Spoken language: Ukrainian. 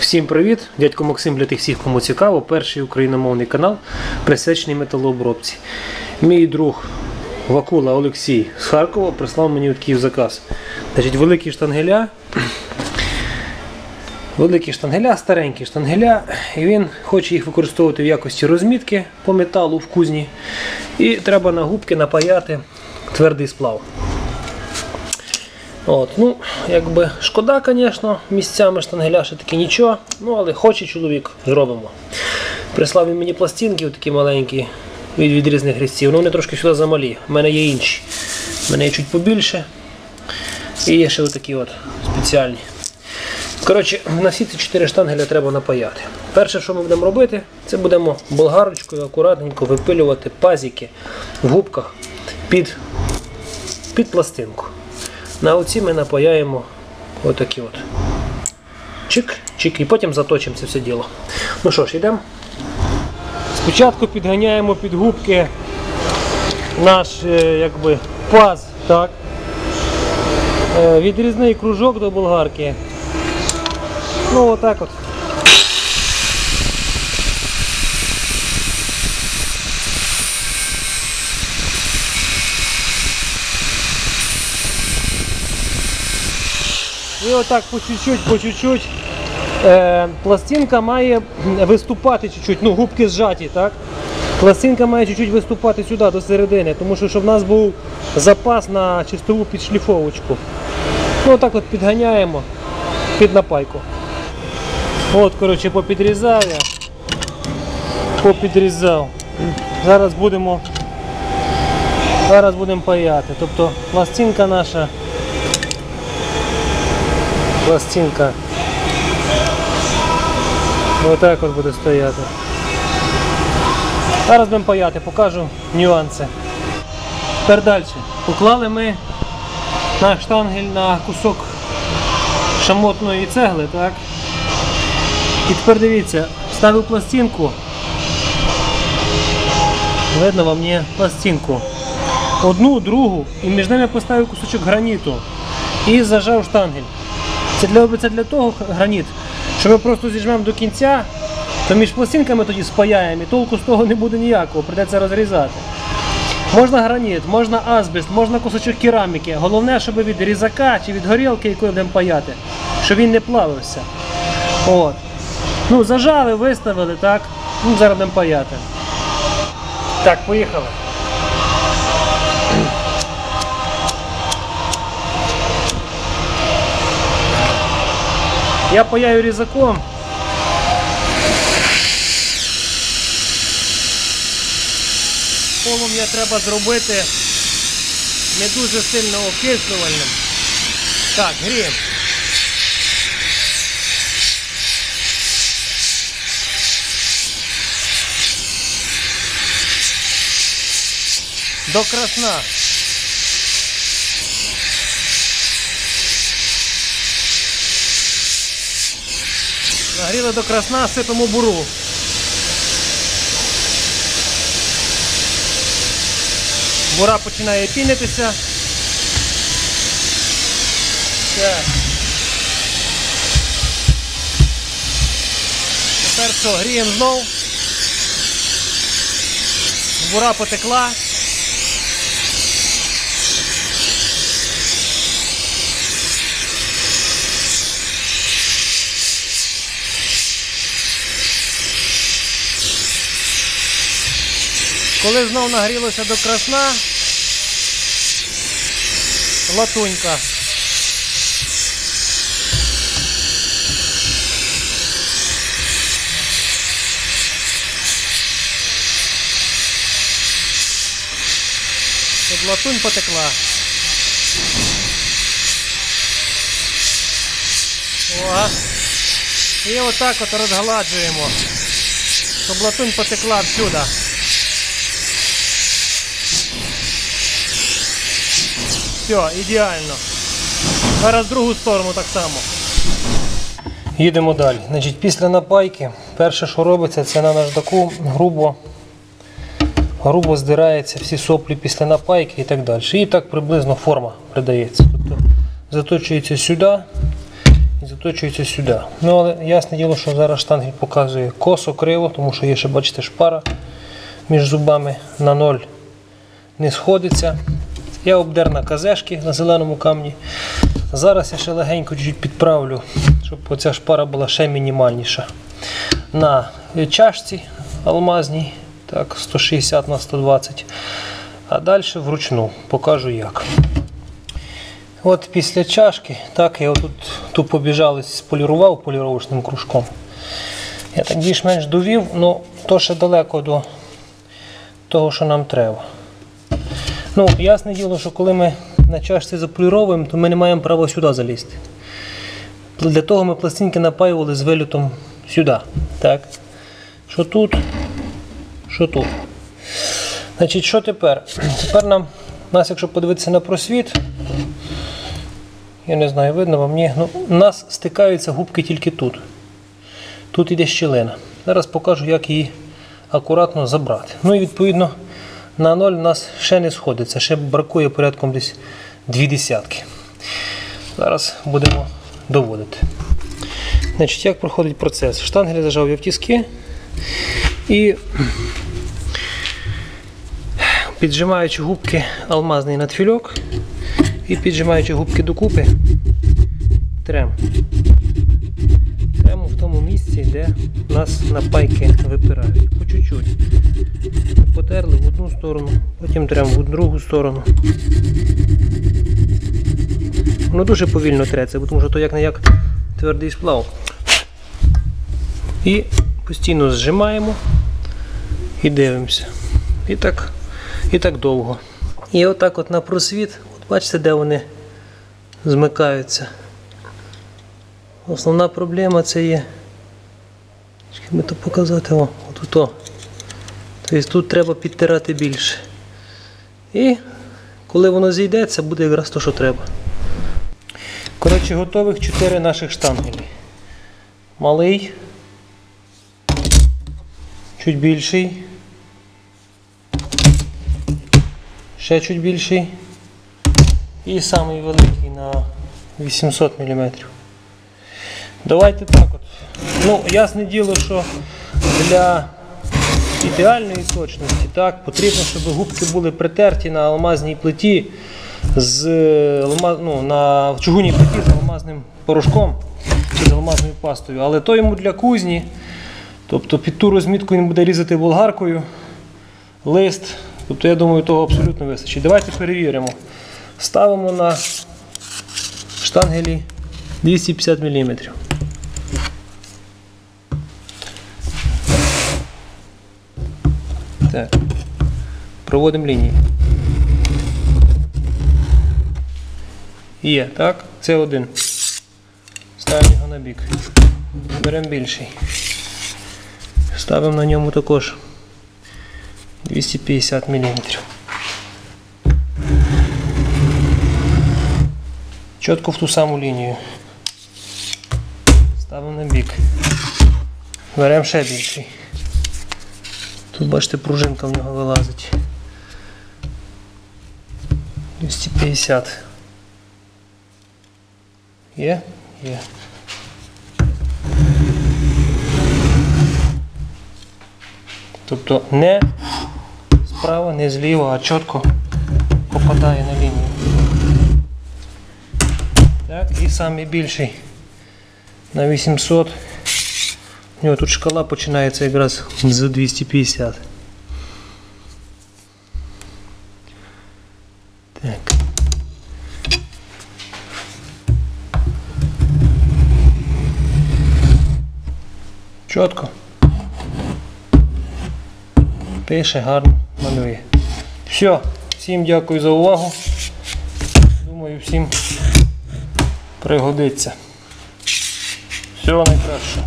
Всім привіт! Дядько Максим для тих всіх, кому цікаво. Перший україномовний канал присвячений металообробці. Мій друг Вакула Олексій з Харкова прислав мені такий заказ. Значить, великі штангеля. Великі штангеля, старенькі штангеля, і він хоче їх використовувати в якості розмітки по металу в кузні. І треба на губки напаяти твердий сплав. От, ну, якби шкода, звісно, місцями штангеля ще таки нічого, ну але хоче чоловік, зробимо. Прислав він мені пластинки такі маленькі від, від різних різців. Ну вони трошки сюди замалі. У мене є інші. У мене є чуть побільше. І є ще отакі от спеціальні. Коротше, на всі ці чотири штангеля треба напаяти. Перше, що ми будемо робити, це будемо болгарочкою акуратненько випилювати пазики в губках під, під пластинку. На оці ми напаяємо отакі от. Чик, чик, і потім заточимо це все діло. Ну що ж, йдемо. Спочатку підганяємо під губки наш е, якби, паз. Так? Е, Відрізний кружок до болгарки. Ну отак от. І отак по чуть-чуть, по чуть-чуть. Е, пластинка має виступати чуть-чуть, ну губки зжаті, так? Пластинка має чуть-чуть виступати сюди, до середини, тому що щоб в нас був запас на чистову підшліфовочку. Ну отак от підганяємо під напайку. От, коротше, попідрізав я. Попідрізав. Зараз будемо. Зараз будемо паяти. Тобто пластинка наша. Пластинка. Отак от буде стояти. Зараз будемо паяти, покажу нюанси. Тепер далі. Поклали ми наш штангель на кусок шамотної цегли, так? І тепер дивіться, ставив пластинку. Видно вам є пластинку. Одну, другу, і між ними поставив кусочок граніту і зажав штангель. Це для, це для того граніт, що ми просто зіжмемо до кінця, то між пластинками тоді спаяємо і толку з того не буде ніякого, прийдеться розрізати. Можна граніт, можна азбест, можна кусочок кераміки. Головне, щоб від різака чи від горілки, якою будемо паяти, щоб він не плавився. От. Ну, зажали, виставили, так. Ну, зараз будемо паяти. Так, поїхали. Я паяю різаком. Полум'я треба зробити не дуже сильно окислювальним. Так, гріємо. До красна. Нагріли до красна, сипемо буру. Бура починає пінитися. Так. Тепер що, гріємо знов. Бура потекла. Коли знов нагрілося до красна, латунька. Щоб латунь потекла. О, і отак от розгладжуємо, щоб латунь потекла всюди. Все, ідеально. Зараз другу сторону так само. Їдемо далі. Значить, Після напайки перше, що робиться, це на наждаку грубо, грубо здирається всі соплі після напайки і так далі. І так приблизно форма придається. Тобто заточується сюди і заточується сюди. Ну, але ясне діло, що зараз штангель показує косо, криво, тому що є ще, бачите, шпара між зубами на ноль не сходиться. Я обдер на казешки на зеленому камні. Зараз я ще легенько чуть підправлю, щоб оця шпара була ще мінімальніша. На чашці алмазній, так, 160 на 120. А далі вручну покажу як. От після чашки, так, я отут ту побіжалець сполірував поліровочним кружком. Я так більш-менш довів, але то ще далеко до того, що нам треба. Ну, ясне діло, що коли ми на чашці заполіровуємо, то ми не маємо права сюди залізти. Для того ми пластинки напаювали з вилітом сюди. Так? Що тут, що тут. Значить, що тепер? Тепер нам, нас, якщо подивитися на просвіт, я не знаю, видно вам, ні. Ну, у нас стикаються губки тільки тут. Тут іде щілина. Зараз покажу, як її акуратно забрати. Ну і відповідно на ноль у нас ще не сходиться, ще бракує порядком десь дві десятки. Зараз будемо доводити. Значить, Як проходить процес? Штангель зажав я в тіски і піджимаючи губки алмазний надфільок і піджимаючи губки докупи, трем. Тремо в тому місці, де нас напайки випирають. По чуть-чуть. Сторону, потім трем в другу сторону. Воно дуже повільно треться, тому що то як не як твердий сплав. І постійно зжимаємо і дивимося. І так, і так довго. І отак от на просвіт, от бачите, де вони змикаються. Основна проблема це є. Би то показати, о, от ото. Тобто тут треба підтирати більше. І коли воно зійдеться, буде якраз то, що треба. Коротше, готових 4 наших штангелі. Малий, чуть більший. Ще чуть більший. І самий великий на 800 мм. Давайте так от. Ну, ясне діло, що для ідеальної точності так, потрібно, щоб губки були притерті на алмазній плиті з ну, на чугунній плиті з алмазним порошком чи з алмазною пастою. Але то йому для кузні. Тобто під ту розмітку він буде різати болгаркою, лист. Тобто, я думаю, того абсолютно вистачить. Давайте перевіримо. Ставимо на штангелі 250 мм. Так. Проводимо лінії. Є, так? Це один. Ставимо його на бік. Беремо більший. Ставимо на ньому також 250 мм. Чітко в ту саму лінію. Ставимо на бік. Беремо ще більший. Тут бачите, пружинка в нього вилазить. 250. Є? Є. Тобто не справа, не зліва, а чітко попадає на лінію. Так, і самий більший на 800. У тут шкала починається якраз з 250. Так. Чітко. Пише гарно, малює. Все, всім дякую за увагу. Думаю, всім пригодиться. Всього найкращого.